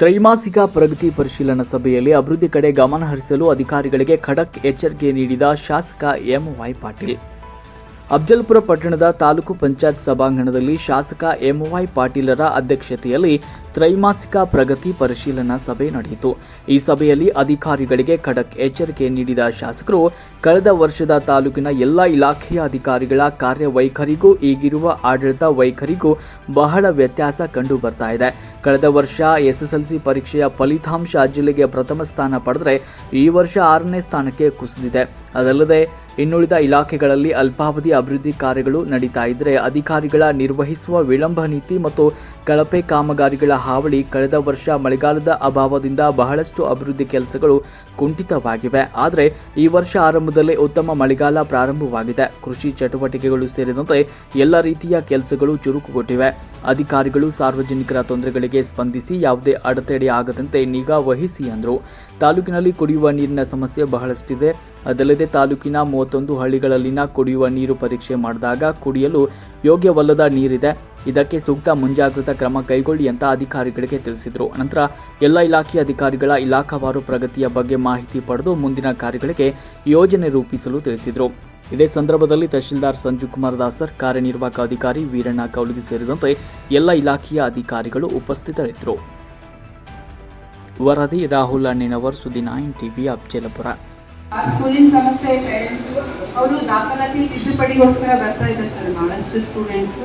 ತ್ರೈಮಾಸಿಕ ಪ್ರಗತಿ ಪರಿಶೀಲನಾ ಸಭೆಯಲ್ಲಿ ಅಭಿವೃದ್ಧಿ ಕಡೆ ಗಮನ ಹರಿಸಲು ಅಧಿಕಾರಿಗಳಿಗೆ ಖಡಕ್ ಎಚ್ಚರಿಕೆ ನೀಡಿದ ಶಾಸಕ ಎಂ ವೈ ಪಾಟೀಲ್. ಅಫ್ಜಲ್ಪುರ ಪಟ್ಟಣದ ತಾಲೂಕು ಪಂಚಾಯತ್ ಸಭಾಂಗಣದಲ್ಲಿ ಶಾಸಕ ಎಂವೈ ಪಾಟೀಲರ ಅಧ್ಯಕ್ಷತೆಯಲ್ಲಿ ತ್ರೈಮಾಸಿಕ ಪ್ರಗತಿ ಪರಿಶೀಲನಾ ಸಭೆ ನಡೆಯಿತು. ಈ ಸಭೆಯಲ್ಲಿ ಅಧಿಕಾರಿಗಳಿಗೆ ಖಡಕ್ ಎಚ್ಚರಿಕೆ ನೀಡಿದ ಶಾಸಕರು, ಕಳೆದ ವರ್ಷದ ತಾಲೂಕಿನ ಎಲ್ಲ ಇಲಾಖೆಯ ಅಧಿಕಾರಿಗಳ ಕಾರ್ಯವೈಖರಿಗೂ ಈಗಿರುವ ಆಡಳಿತ ವೈಖರಿಗೂ ಬಹಳ ವ್ಯತ್ಯಾಸ ಕಂಡು ಬರ್ತಾ ಇದೆ. ಕಳೆದ ವರ್ಷ ಎಸ್ಎಸ್ಎಲ್ಸಿ ಪರೀಕ್ಷೆಯ ಫಲಿತಾಂಶ ಜಿಲ್ಲೆಗೆ ಪ್ರಥಮ ಸ್ಥಾನ ಪಡೆದರೆ ಈ ವರ್ಷ ಆರನೇ ಸ್ಥಾನಕ್ಕೆ ಕುಸಿದಿದೆ. ಅದಲ್ಲದೆ ಇನ್ನುಳಿದ ಇಲಾಖೆಗಳಲ್ಲಿ ಅಲ್ಪಾವಧಿ ಅಭಿವೃದ್ಧಿ ಕಾರ್ಯಗಳು ನಡೀತಾ ಇದ್ದರೆ ಅಧಿಕಾರಿಗಳ ನಿರ್ವಹಿಸುವ ವಿಳಂಬ ನೀತಿ ಮತ್ತು ಕಳಪೆ ಕಾಮಗಾರಿಗಳ ಹಾವಳಿ ಕಳೆದ ವರ್ಷ ಮಳೆಗಾಲದ ಅಭಾವದಿಂದ ಬಹಳಷ್ಟು ಅಭಿವೃದ್ಧಿ ಕೆಲಸಗಳು ಕುಂಠಿತವಾಗಿವೆ. ಆದರೆ ಈ ವರ್ಷ ಆರಂಭದಲ್ಲೇ ಉತ್ತಮ ಮಳೆಗಾಲ ಪ್ರಾರಂಭವಾಗಿದೆ. ಕೃಷಿ ಚಟುವಟಿಕೆಗಳು ಸೇರಿದಂತೆ ಎಲ್ಲ ರೀತಿಯ ಕೆಲಸಗಳು ಚುರುಕುಗೊಂಡಿವೆ. ಅಧಿಕಾರಿಗಳು ಸಾರ್ವಜನಿಕರ ತೊಂದರೆಗಳಿಗೆ ಸ್ಪಂದಿಸಿ ಯಾವುದೇ ಅಡೆತಡೆ ಆಗದಂತೆ ನಿಗಾ ವಹಿಸಿ ಎಂದರು ತಾಲೂಕಿನಲ್ಲಿ ಕುಡಿಯುವ ನೀರಿನ ಸಮಸ್ಯೆ ಬಹಳಷ್ಟಿದೆ. ಅದಲ್ಲದೆ ತಾಲೂಕಿನ ಮೂವತ್ತೊಂದು ಹಳ್ಳಿಗಳಲ್ಲಿನ ಕುಡಿಯುವ ನೀರು ಪರೀಕ್ಷೆ ಮಾಡಿದಾಗ ಕುಡಿಯಲು ಯೋಗ್ಯವಲ್ಲದ ನೀರಿದೆ. ಇದಕ್ಕೆ ಸೂಕ್ತ ಮುಂಜಾಗ್ರತಾ ಕ್ರಮ ಕೈಗೊಳ್ಳಿ ಅಂತ ಅಧಿಕಾರಿಗಳಿಗೆ ತಿಳಿಸಿದರು. ನಂತರ ಎಲ್ಲ ಇಲಾಖೆಯ ಅಧಿಕಾರಿಗಳ ಇಲಾಖಾವಾರು ಪ್ರಗತಿಯ ಬಗ್ಗೆ ಮಾಹಿತಿ ಪಡೆದು ಮುಂದಿನ ಕಾರ್ಯಗಳಿಗೆ ಯೋಜನೆ ರೂಪಿಸಲು ತಿಳಿಸಿದರು. ಇದೇ ಸಂದರ್ಭದಲ್ಲಿ ತಹಶೀಲ್ದಾರ್ ಸಂಜು ಕುಮಾರ್ ದಾಸರ್, ಕಾರ್ಯನಿರ್ವಾಹಕ ಅಧಿಕಾರಿ ವೀರಣ್ಣ ಕೌಲಿಗೆ ಸೇರಿದಂತೆ ಎಲ್ಲ ಇಲಾಖೆಯ ಅಧಿಕಾರಿಗಳು ಉಪಸ್ಥಿತರಿದ್ದರು. ವರದಿ ರಾಹುಲ್ ಅಣ್ಣಿನವರ್ ಸುದ್ದಿ ನೈನ್ ಟಿವಿ ಅಫ್ಜಲಪುರ ಆ ಸ್ಕೂಲಿನ ಸಮಸ್ಯೆ ಪೇರೆಂಟ್ಸ್ ಅವರು ದಾಖಲಾತಿ ತಿದ್ದುಪಡಿಗೋಸ್ಕರ ಬರ್ತಾ ಇದ್ದಾರೆ ಸರ್ ಬಹಳಷ್ಟು ಸ್ಟೂಡೆಂಟ್ಸ್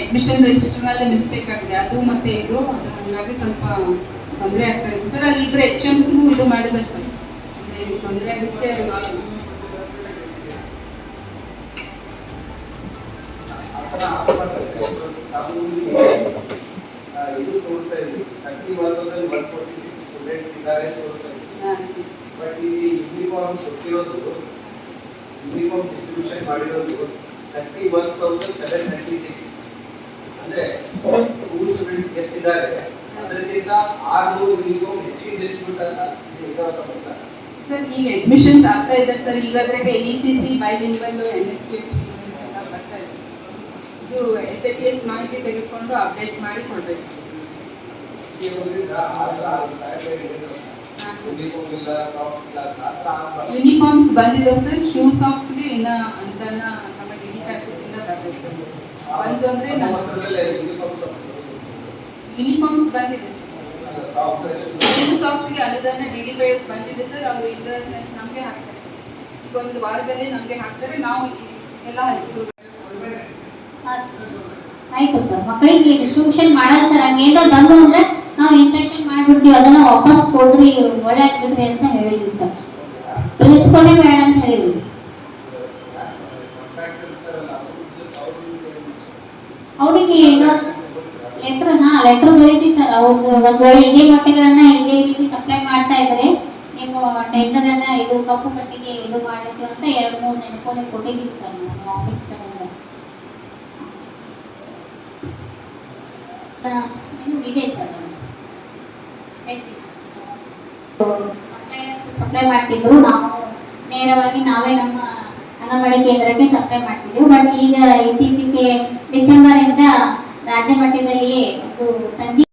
ಅಡ್ಮಿಷನ್ ರಿಜಿಸ್ಟರ್ ಮೇಲೆ ಮಿಸ್ಟೇಕ್ ಆಗಿದೆ. ಅದು ಮತ್ತೆ ಇದು, ಅದು ಹಂಗಾಗಿ ಸ್ವಲ್ಪ ತೊಂದರೆ ಆಗ್ತಾ ಇದೆ. ಸರ್, ಅಲ್ಲಿ ಇಬ್ಬರು ಎಚ್ ಎಮ್ಸ್ಗೂ ಇದು ಮಾಡಿದ್ದಾರೆ ಸರ್. ತೊಂದರೆ ಆಗುತ್ತೆ ಇದು ತೋರಿಸ್ತಾ ಇದ್ವಿ thirty one thousand one forty six students ಇದ್ದಾರೆ. ಬಟ್ ಇಲ್ಲಿ ಯೂನಿಫಾರ್ಮ್ ಕೊಟ್ಟಿರೋದು ಯೂನಿಫಾರ್ಮ್ ಡಿಸ್ಟ್ರಿಬ್ಯೂಷನ್ ಮಾಡಿರೋದು thirty one thousand seven thirty six ಅಂದ್ರೆ ಸ್ಕೂಲ್ ಸ್ಟೂಡೆಂಟ್ಸ್ ಎಷ್ಟಿದ್ದಾರೆ ಅದಕ್ಕಿಂತ ಆರ್ನೂರು ಯೂನಿಫಾರ್ಮ್ ಹೆಚ್ಚಿಗೆ ಡಿಸ್ಟ್ರಿಬ್ಯೂಟ್ ಅಂತ ಸರ್ ಈಗ ಅಡ್ಮಿಷನ್ಸ್ ಆಗ್ತಾ ಇದೆ ಸರ್ ಈಗ N E C C bilingual N S P ಎಲ್ಲ ಬರ್ತಾ ಇದೆ ಇದು ಎಸ್ ಎ ಟಿ ಎಸ್ ಮಾಹಿತಿ ತೆಗೆದುಕೊಂಡು ಅಪ್ಡೇಟ್ ಮಾಡಿ ಕೊಡಬೇಕು ಯೂನಿಫಾರ್ಮ್ಸ್ ಬಂದಿದೆ ಸರ್. ಶೂ ಸಾಕ್ಸ್ಗೆ ಇನ್ನ ಅನುದಾನ ನಮ್ಮ ಡಿಡಿ ಪ್ಯಾಕೇಜ್ ಇಂದ ಬರಬೇಕು ಒಂದು ಅಂದ್ರೆ ಯೂನಿಫಾರ್ಮ್ಸ್ ಬಂದಿದೆ ಸಾಕ್ಸ್ ಶೂ ಸಾಕ್ಸ್ಗೆ ಅನುದಾನ ಡಿಡಿ ಡಿ ಬಂದಿದೆ ಸರ್. ಅವ್ರು ಇಲ್ಲ ನಮಗೆ ಹಾಕ್ತಾರೆ ಸರ್. ಈಗ ಒಂದು ವಾರದಲ್ಲಿ ನಮಗೆ ಹಾಕ್ತಾರೆ. ನಾವು ಎಲ್ಲ ಹೈಸ್ಕೂಲ್ ಆಯ್ತು ಸರ್. ಮಕ್ಕಳಿಗೆ ಡಿಸ್ಟ್ರಿಬ್ಯೂಷನ್ ಮಾಡಲ್ಲ ಸರ್. ಹಂಗೇನಾದ್ರು ಬಂದು ಅಂದ್ರೆ ನಾವು ಇನ್ಸ್ಟ್ರಕ್ಷನ್ ಮಾಡ್ಬಿಡ್ತೀವಿ ಅದನ್ನ ವಾಪಸ್ ಕೊಡ್ರಿ, ಒಳ್ಳೆ ಆಗ್ಬಿಡ್ರಿ ಅಂತ ಹೇಳಿದ್ವಿ ಸರ್. ಪ್ರಿನ್ಸಿಪಲೇ ಬೇಡ ಅಂತ ಹೇಳಿದ್ವಿ. ಅವರಿಗೆ ಏನೋ ಲೆಟ್ರ್ ಹಾ ಲೆಟ್ರ್ ಬರೀತಿ ಸರ್. ಅವ್ರದ್ದು ಒಂದು ಇದೇ ಬಟ್ಟೆಗಳನ್ನ ಇದೇ ರೀತಿ ಸಪ್ಲೈ ಮಾಡ್ತಾ ಇದ್ರೆ, ನೀವು ಟೆಂಡರ್ ಅನ್ನ ಇದು ಕಪ್ಪು ಪಟ್ಟಿಗೆ ಇದು ಮಾಡಿರ್ತೀವಿ ಅಂತ ಎರಡು, ಮೂರು ನೆನ್ಕೊಂಡು ಕೊಟ್ಟಿದ್ದೀವಿ ಸರ್ ನಾವು ಆಫೀಸ್ ಕಡೆಯಿಂದ. ಇದೆ ಸರ್. ಸಪ್ಲೈ ಮಾಡ್ತಿದ್ರು. ನಾವು ನೇರವಾಗಿ ನಾವೇ ನಮ್ಮ ಅಂಗನವಾಡಿ ಕೇಂದ್ರಕ್ಕೆ ಸಪ್ಲೈ ಮಾಡ್ತಿದ್ದೆವು. ಬಟ್ ಈಗ ಇತ್ತೀಚೆಗೆ ಡಿಸೆಂಬರ್ ಇಂದ ರಾಜ್ಯ ಮಟ್ಟದಲ್ಲಿ ಒಂದು ಸಂಜೆ